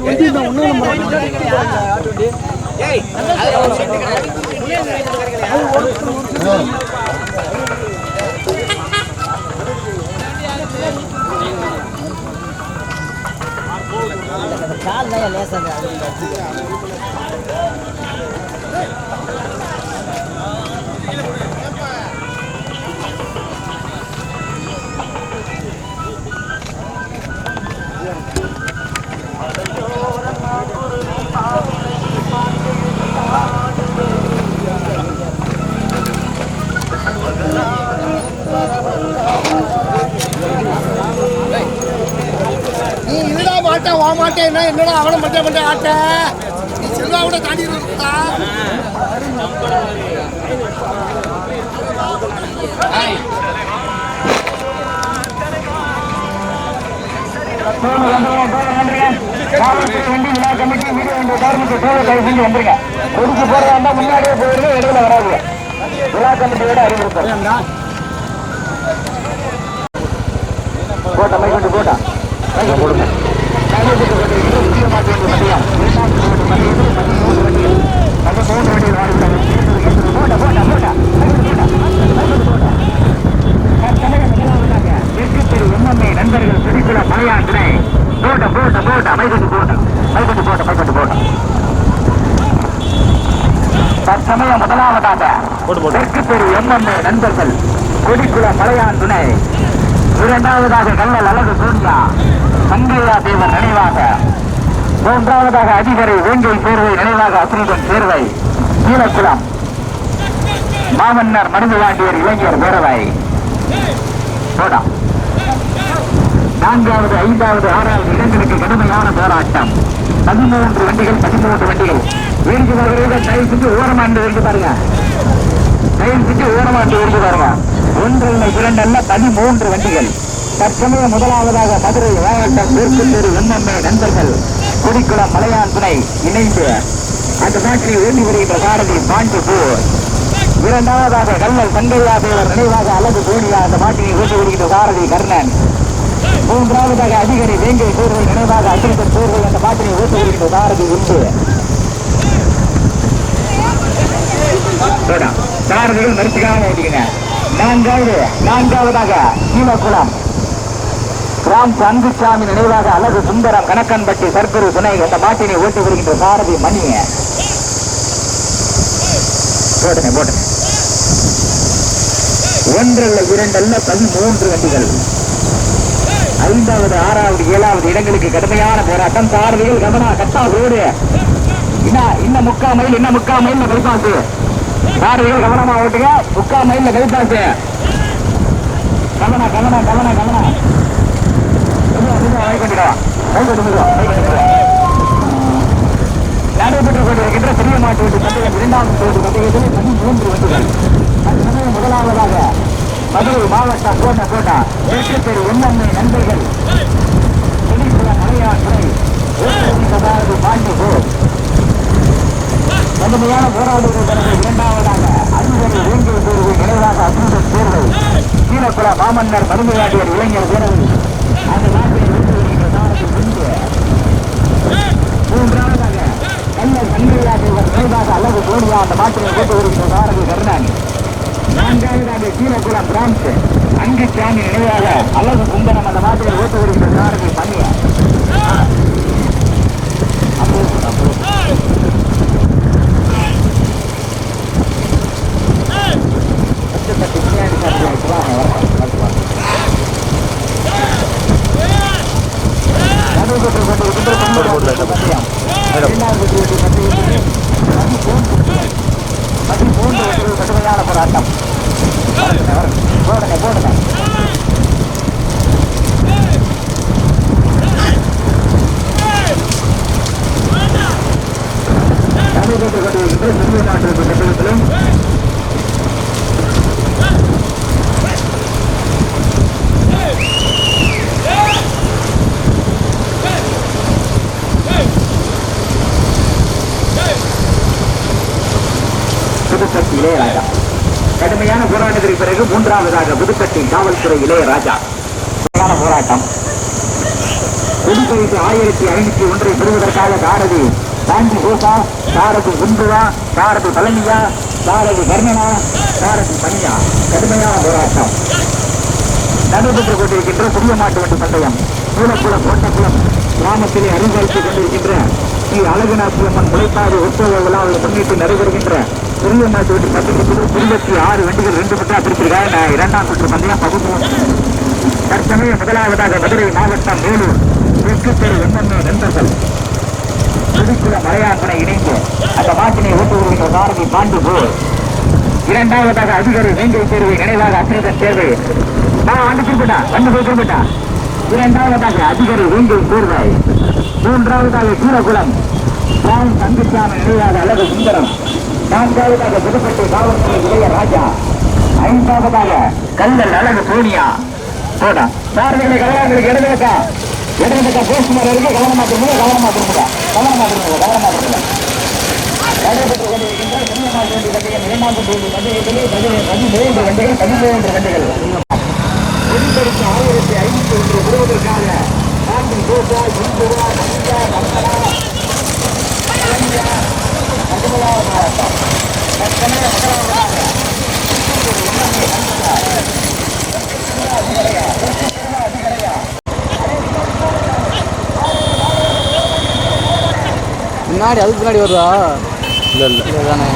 நீ மாட்டேன்னா என்னடா அவனை மட்டும் மட்டும் ஆட்ட. நீ செல்வா கூட தாண்டி இருக்கா ஒதுக்கி போறதா இருந்தா முன்னாடியே போயிருங்க இடையில வராது விழா கமிட்டியோட அறிவுறுத்தல் கோட்டை மைக்கொண்டு கோட்டா மைக்கை போடுங்க நண்பர்கள் சுடிக்குல மலையாண்டினை போட்ட போட்ட போட்ட மைக்கொண்டு போட்ட மைக்கொண்டு போட்ட மைக்கொண்டு போட்ட தற்சமயம் முதலாவதாக தெற்கு தெரு எம்எம்ஏ நண்பர்கள் கொடிக்குள மலையான் துணை. இரண்டாவதாக கல்லல் அழகு சூர்யா. சங்கையா தேவர் நினைவாக. மூன்றாவதாக அதிகரை வேங்கை தேர்வை நினைவாக அசுரீபன் தேர்வை. கீழக்குளம் மாமன்னர் மருதுவாண்டியர் இளைஞர் பேரவை. போடா. நான்காவது ஐந்தாவது ஆறாவது இடங்களுக்கு கடுமையான போராட்டம். பதிமூன்று வண்டிகள் பதிமூன்று வண்டிகள். வீழ்ச்சி வருகிறவர்கள் தயவு செஞ்சு ஓரமாண்டு இருந்து பாருங்க. தயவு செஞ்சு ஓரமாண்டு இருந்து பாருங்க. ஒன்றல்ல இரண்டல்ல பதிமூன்று வண்டிகள். தற்சமயம் முதலாவதாக மதுரை மாவட்டம் மேற்கு தெரு எம்எம்ஏ நண்பர்கள் குடிக்குளம் மலையான் துணை இணைந்து அந்த நாட்டில் ஓடி வருகின்ற சாரதி பாண்டிபூர் இரண்டாவதாக கல்லல் சங்கையா தேவர் நினைவாக அழகு போனியா அந்த மாட்டினை ஓட்டி வருகின்ற சாரதி கர்ணன். மூன்றாவதாக அதிகாரி வேங்கை சோர்வை நினைவாக அசிரிதன் சோர்வை அந்த மாட்டினை ஓட்டி வருகின்ற சாரதி உண்டு. சாரதிகள் மறுத்துக்காம ஓட்டிக்கங்க நான்காவது நான்காவதாக சீமக்குளம் ராம் சங்குசாமி நினைவாக அழகு சுந்தரம் கணக்கன்பட்டி சர்க்குரு துணை அந்த மாட்டினை ஓட்டி வருகின்ற சாரதி மணிய போட்டுங்க போட்டுங்க. ஒன்றல்ல இரண்டல்ல பதிமூன்று வண்டிகள். ஐந்தாவது ஆறாவது ஏழாவது இடங்களுக்கு கடுமையான போராட்டம். சாரதிகள் கவனா கட்டா ரோடு. இன்னும் முக்கா மைல் இன்னும் முக்கா மைல்ல கைப்பாசு சாரதிகள் கவனமா ஓட்டுங்க. முக்கா மைல்ல கைப்பாசு கவனா கவனா கவனா கவனா. நடைபெற்றுக் கொண்டிருக்கின்ற பெரிய மாட்டு வண்டி பந்தயம் இரண்டாவது போட்டி பந்தயத்தில் பதிமூன்று வண்டிகள் தற்சமயம் முதலாவதாக மதுரை மாவட்டம் கோட்டை கோட்டா தெற்கு தெரு எம்எம்ஏ நண்பர்கள் செடிக்குள மலையான் பாண்டி கடுமையான போராடுவது தனது இரண்டாவதாக அறிவுரை தேர்வு மாமன்னர் இளைஞர் பேரவை அந்த நாட்டில் வெற்றி வருகின்ற நாளுக்கு முன்பு மூன்றாவதாக கண்ணர் சங்கையா தேவர் அழகு கோடியா அந்த மாட்டினை போட்டு வருகின்ற சாரதி கருணாணி நான்காவதாக கீழக்குளம் பிரான்ஸ் அங்குசாமி நினைவாக அழகு குந்தனம் அந்த மாட்டினை ஓட்டு வருகின்ற சாரதி போட்டு போட்டு மேடம் பூண்டு ஒரு கடுமையான போராட்டம் போடுங்க. போடுங்க நடைபெற்றுக் கொண்டிருக்கின்ற தமிழ்நாட்டிற்கு கட்டணத்திலும் வரட்டுங்க. இளையராஜா கடுமையான போராட்டத்திற்கு பிறகு மூன்றாவதாக புதுப்பட்டி காவல்துறை இளையராஜா போராட்டம். புதுப்பரிசு ஆயிரத்தி ஐநூத்தி ஒன்றை பெறுவதற்காக சாரதி சாந்தி கோசா சாரதி குண்டுவா சாரதி பழனியா சாரதி கர்ணனா சாரதி பனியா கடுமையான போராட்டம். நடைபெற்றுக் கொண்டிருக்கின்ற புதிய மாட்டு வண்டி பந்தயம் சூலக்குளம் கோட்டக்குளம் கிராமத்திலே அறிவுறுத்திக் கொண்டிருக்கின்ற ஸ்ரீ அழகநாசி அம்மன் முளைப்பாடு உற்சவ விழாவை முன்னிட்டு நடைபெறுகின்ற புதிய மாட்டு வண்டி இருபத்தி ஆறு வண்டிகள் ரெண்டு மட்டும் பிரித்திருக்காங்க நான் இரண்டாம் சுற்று பந்தயம் பகுப்பு தற்சமயம் முதலாவதாக மதுரை மாவட்டம் வேலூர் தெற்கு தெரு எம்எம்ஏ நண்பர்கள் திருக்குள மலையான்பனை இணைந்து அந்த மாட்டினை ஓட்டு வருகின்ற சாரதி பாண்டு போல் இரண்டாவதாக அதிகாரி வேங்கை தேர்வை நினைவாக அசிரதன் தேர்வை. நான் வந்து திரும்பிட்டா. வந்து போய் திரும்பிட்டா. இரண்டாவதாக அதிகாரி வேங்கை தேர்வை மூன்றாவதாக சூரகுளம் ராம் தங்குசாமி நினைவாக அழகு சுந்தரம். நான்காவதாக புதுப்பட்டி காவல்துறை இளைய ராஜா. ஐந்தாவதாக கல்லல் அழகு சோனியா. போடா. சாரதிகளை கவனங்களுக்கு இடதுக்கா இடதுக்கா போஸ்ட்மார் இருக்கு. கவனமா திரும்ப கவனமா திரும்ப கவனமா திரும்ப கவனமா திரும்ப நடைபெற்றுக் கொண்டிருக்கின்ற புண்ணியமாட்டு வண்டி பந்தயம் இரண்டாம் போட்டி பந்தயத்திலே பதிமூன்று வண்டிகள் பதிமூன்று வண்டிகள் ஒன்பதுக்கு ஆயிரத்தி ஐநூத்தி ஒன்று பெறுவதற்காக நாட்டின் கோசா இந்துவா மஞ்சா பதினேழாவது மாவட்டம் தற்சமய முதலாவதாக முன்னாடி அதுக்கு முன்னாடி வருதா? இல்லை இல்லை. இல்லை தானே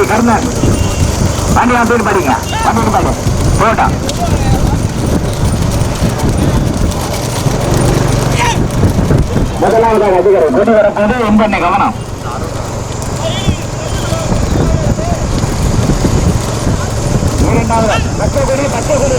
வருகின்ற சாரதி வண்டி பாண்டியா பேர் படிங்க பன்னெண்டு பாரு முதலாவதாக அதிகாரம். கொண்டு வரப்போது ரொம்ப கவனம். இரண்டாவது பச்சை கொடி பச்சை கொடி.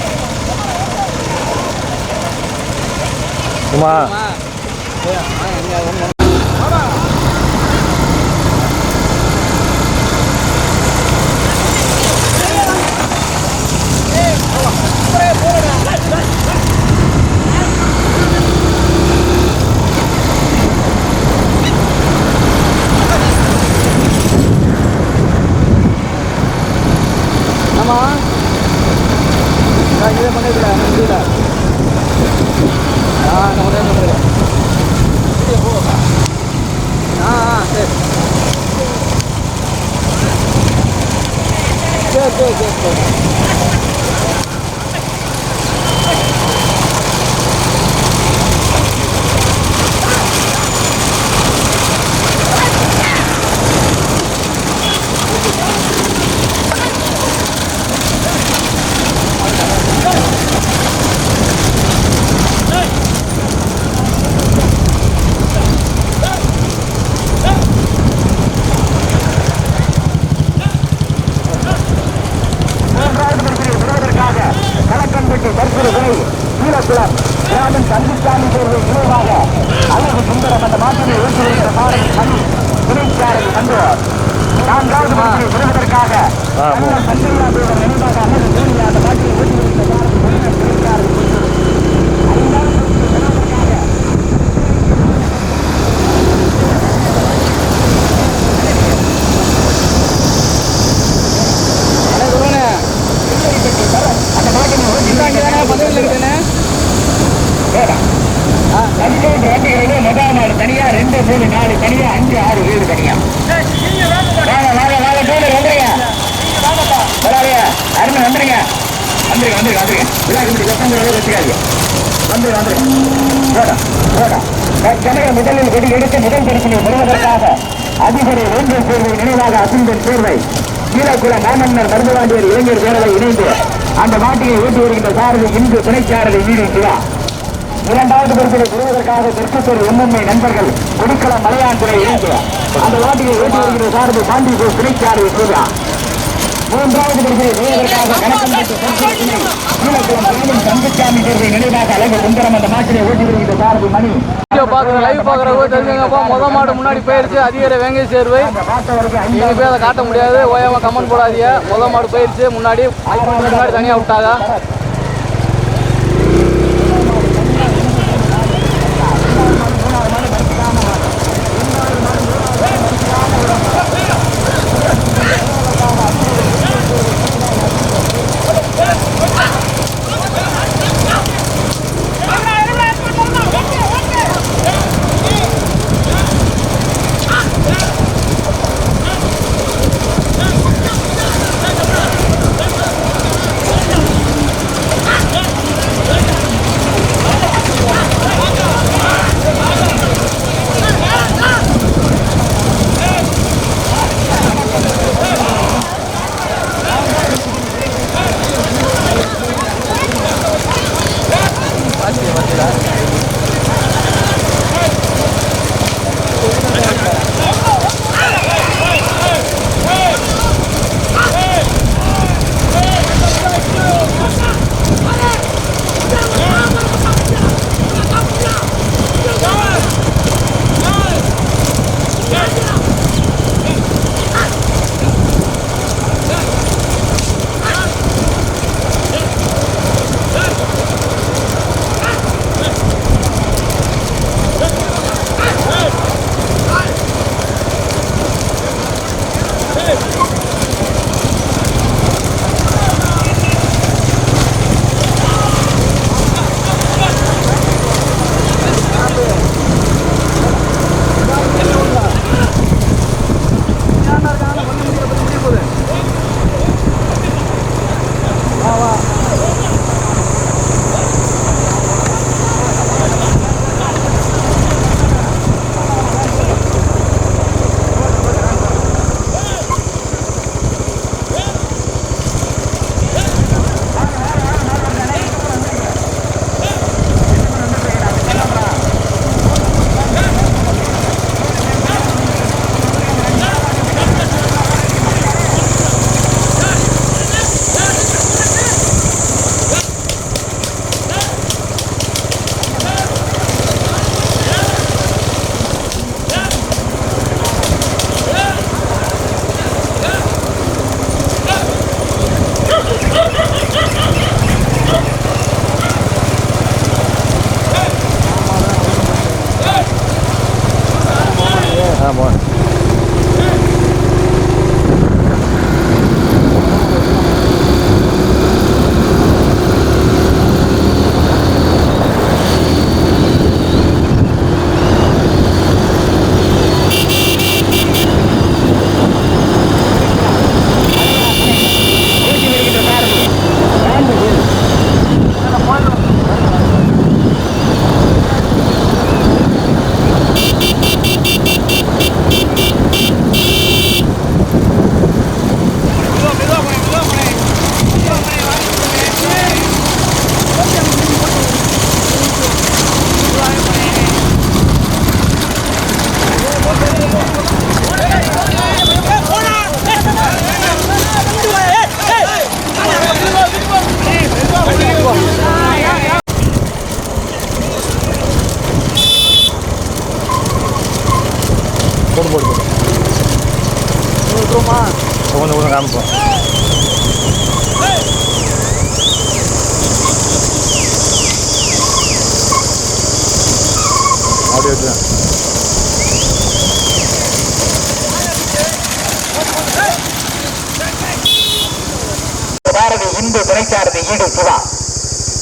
我们，对呀 iya. அந்த நாட்டினை ஓட்டி வருகின்ற சாரதி இன்று துணைச்சாரதி வீடு சிவா இரண்டாவது பரிசிலை பெறுவதற்காக தெற்குத்தூர் எம்எம்ஏ நண்பர்கள் கொடிக்கலம் மலையான் துறை இணைந்து அந்த வாட்டியை ஓட்டி வருகிற சார்பு பாண்டிபூர் துணைச்சாரதி சூர்யா மூன்றாவது தங்கச்சாமி தேர்வை நினைவாக அழகு சுந்தரம் அந்த நாட்டினை ஓட்டி வருகிற சார்பு மணி. வீடியோ பார்க்குற லைவ் பார்க்குறவங்க தெரிஞ்சுங்கப்பா முத மாடு முன்னாடி போயிருச்சு அதிகார வேங்கை சேர்வை. ஐந்தாவது போய் அதை காட்ட முடியாது. ஓயாம கமெண்ட் போடாதீங்க. முத மாடு போயிருச்சு முன்னாடி முன்னாடி தனியாக விட்டாங்க போடு போடு கொஞ்சம் கொஞ்சம் காமிப்போம் அப்படியே வச்சுதான் பாரதி இந்து துணைச்சாரதி ஈடு சிவா.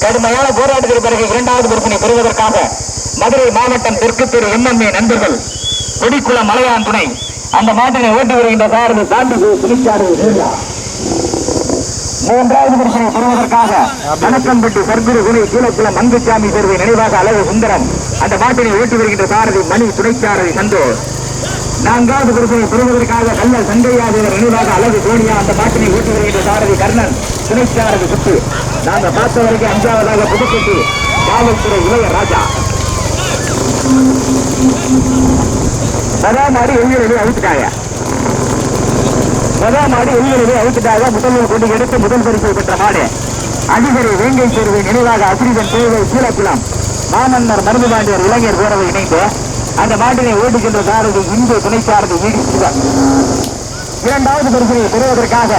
கடுமையான போராட்டத்திற்கு பிறகு இரண்டாவது விற்பனை பெறுவதற்காக மதுரை மாவட்டம் தெற்கு தெரு எம்எம்ஏ நண்பர்கள் கொடிக்குளம் மலையான் துணை. அந்த மாட்டினை ஓட்டி வருகின்ற சாரதி சாந்தி துணைச்சாரதி மூன்றாவது புருஷனை பெறுவதற்காக கணக்கம்பட்டி சர்க்குரு குணி கீழக்குளம் மங்குச்சாமி சேர்வை நினைவாக அழகு சுந்தரம். அந்த மாட்டினை ஓட்டி வருகின்ற சாரதி மணி துணைச்சாரதி சந்தோஷ் நான்காவது பொறுப்பை பெறுவதற்காக கல்லல் சங்கையாதவர் நினைவாக அழகு சோனியா அந்த மாட்டினை ஊட்டி வருகின்ற சாரதி கர்ணன் துணைச்சாரதி சுத்து நாங்க பார்த்த வரைக்கும் அஞ்சாவதாக புதுக்கட்டு காவல்துறை இளைய ராஜா. முதல் மாடி எல்லையிலே அழுத்துட்டாங்க முதல் மாடி எல்லையிலே அழுத்துட்டாங்க முதல்வர் கொண்டு எடுத்து முதல் பரிசை பெற்ற மாடு. அதிபரை வேங்கை சேர்வை நினைவாக அசிரிதன் தேவை சீலக்குளம். மாமன்னர் மருதுபாண்டியர் இளைஞர் பேரவை இணைந்து அந்த மாட்டினை ஓட்டுகின்ற சாரதி இந்து துணை சாரதி வீடு சிவன் இரண்டாவது பரிசினை பெறுவதற்காக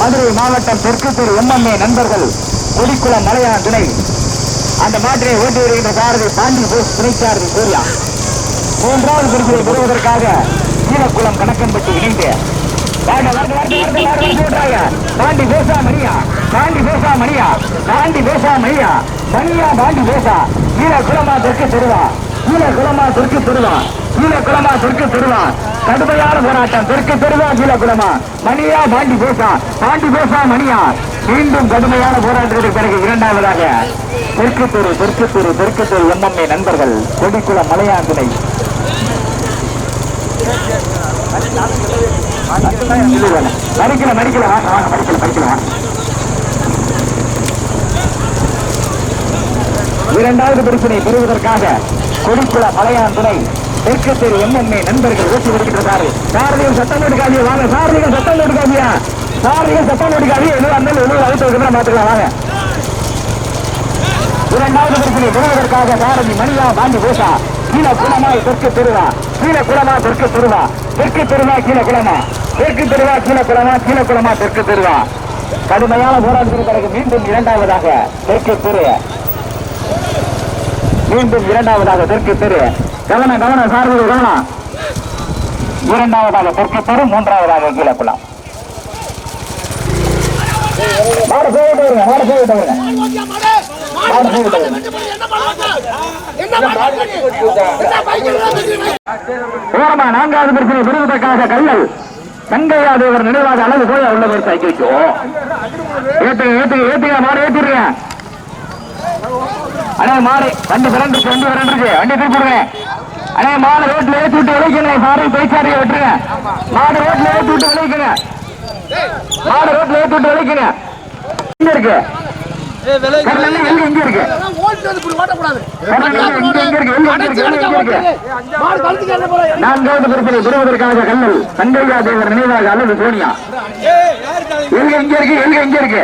மதுரை மாவட்டம் தெற்கு தெரு எம்எம்ஏ நண்பர்கள் கொடிக்குளம் மலையான் துணை. அந்த மாட்டினை ஓட்டி வருகின்ற சாரதி பாண்டி போஸ் துணை சாரதி சூர்யா. மூன்றாவது பரிசினை பெறுவதற்காக ஈரக்குளம் கணக்கன்பட்டி இணைந்து. பாண்டி பேசா மணியா? பாண்டி பேசா மணியா? பாண்டி பேசா மணியா? மணியா பாண்டி பேசா கீழ குளமா தெற்கு தெருவா? கீழ குளமா தெற்கு தெருவா? கீழ குளமா தெற்கு தெருவா? கடுமையான போராட்டம். தெற்கு தெருவா கீழ குளமா மணியா பாண்டி பேசா பாண்டி பேசா மணியா? மீண்டும் கடுமையான போராட்டத்திற்கு பிறகு இரண்டாவதாக தெற்கு தெரு தெற்கு தெரு தெற்கு தெரு எம்எம்ஏ நண்பர்கள் கொடிக்குள மலையான் துணை மறிக்கல வாங்க வாங்க இரண்டாவது பிரச்சனை பெறுவதற்காக கொடிக்குள மலையான் துணை தெற்கு தெரு எம்எம்ஏ நண்பர்கள் ஓட்டி வருகின்றாரு சாரதிகள் சட்டம் எடுக்காதியா வாங்க சாரதிகள் சட்டம் எடுக்காதியா சாரதிகள் சட்டம் எடுக்காதியா எதுவும் அந்த எழுபது அழுத்தம் பார்த்துக்கலாம் வாங்க. இரண்டாவது பிரச்சனை பெறுவதற்காக சாரதி மணியா பாண்டி கோஷா கீழ குளமா தெற்கு தெருவா. கீழ குளமா தெற்கு தெருவா. தெற்கு தெருவா கீழ குளமா தெற்கு தெருவா கீழ குளமா கீழ குளமா தெற்கு தெருவா. கடுமையான போராட்டத்தில் பிறகு மீண்டும் இரண்டாவதாக தெற்கு தெரு. மீண்டும் இரண்டாவதாக தெற்கு தெரு. கவனம் கவனம் சார்பு கவனம். இரண்டாவதாக தெற்கு தெரு மூன்றாவதாக கீழக்குளம் மாட போய் வருங்க மாட போய் வருங்க மாட போய் வருங்க ஓரமா நான்காவது பிரச்சனை விருதுக்காக கல்லல் சங்கையா தேவர் நினைவாக அளவு போய் உள்ள பேர் சைக்கிள் வச்சோ ஏத்துங்க ஏத்துங்க ஏத்துங்க மாடு ஏத்திடுங்க. அண்ணே மாடு வண்டி பிறந்துருச்சு வண்டி பிறந்துருச்சு. வண்டி திருப்பிடுங்க அண்ணே மாடு ரோட்ல ஏற்றி விட்டு விளைக்குங்க சாரி பேச்சாரியை விட்டுருங்க மாடு ரோட்ல ஏற்றி விட்டு விளைக்குங்க மாடு ரோட்ல ஏத்தி விட்டு விளைக்குங்க எங்க இருக்கு. கர்ணன் எங்க எங்க இருக்கு கர்ணன் எங்க எங்க எங்க இருக்கு. எங்க எங்க இருக்கு. எங்க எங்க இருக்கு. நான்காவது பரிசனை பெறுவதற்காக கல்லல் சங்கையா தேவர் நினைவாக அல்லது சோனியா எங்க எங்க இருக்கு. எங்க எங்க இருக்கு.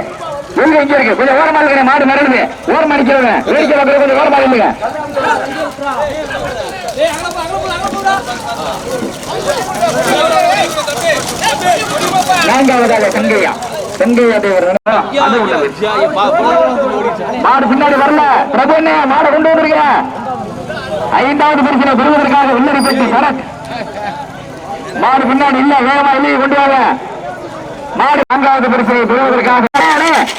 எங்க எங்க இருக்கு. கொஞ்சம் ஓரமா இருக்கிற மாடு நடக்குது ஓரமா நிக்கிறவங்க. வேடிக்கை பார்க்கறது கொஞ்சம் ஓரமா இல்லைங்க நான்காவதாக சங்கையா. சங்கையா தேவர் அது மாடு பின்னாடி வரல. பிரபு என்ன மாடை கொண்டு வந்திருக்க. ஐந்தாவது பரிசனை பெறுவதற்காக உள்ளரிப்பட்டி சரத். மாடு பின்னாடி இல்ல வேகமா வெளியே கொண்டு வாங்க. மாடு நான்காவது பரிசனை பெறுவதற்காக.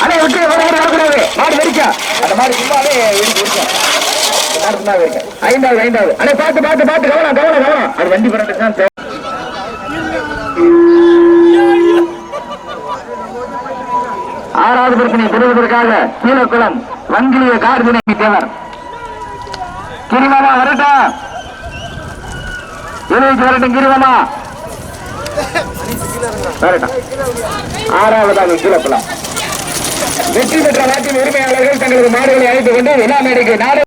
அண்ணே விட்டு மாடு வெடிக்கா அந்த மாடு வெடிக்க வெடிக்கும். ஐந்தாவது ஐந்தாவது. அண்ணே பார்த்து பார்த்து பார்த்து கவனம் கவனம் கவனம். அது வண்டி பிறகு தான் ஆறாவது பிரச்சனை பெறுவதற்காக கீழக்குளம் வங்கிலிய கார்தினை தேவர். கிரிமாமா வரட்டும் இருபத்தி வரட்டும் கிரிமாமா வரட்டும் ஆறாவதாக கீழக்குளம் வெற்றி பெற்ற நாட்டின் உரிமையாளர்கள் தங்களது மாடுகளை அழைத்துக் கொண்டு விழா மேடைக்கு நாடு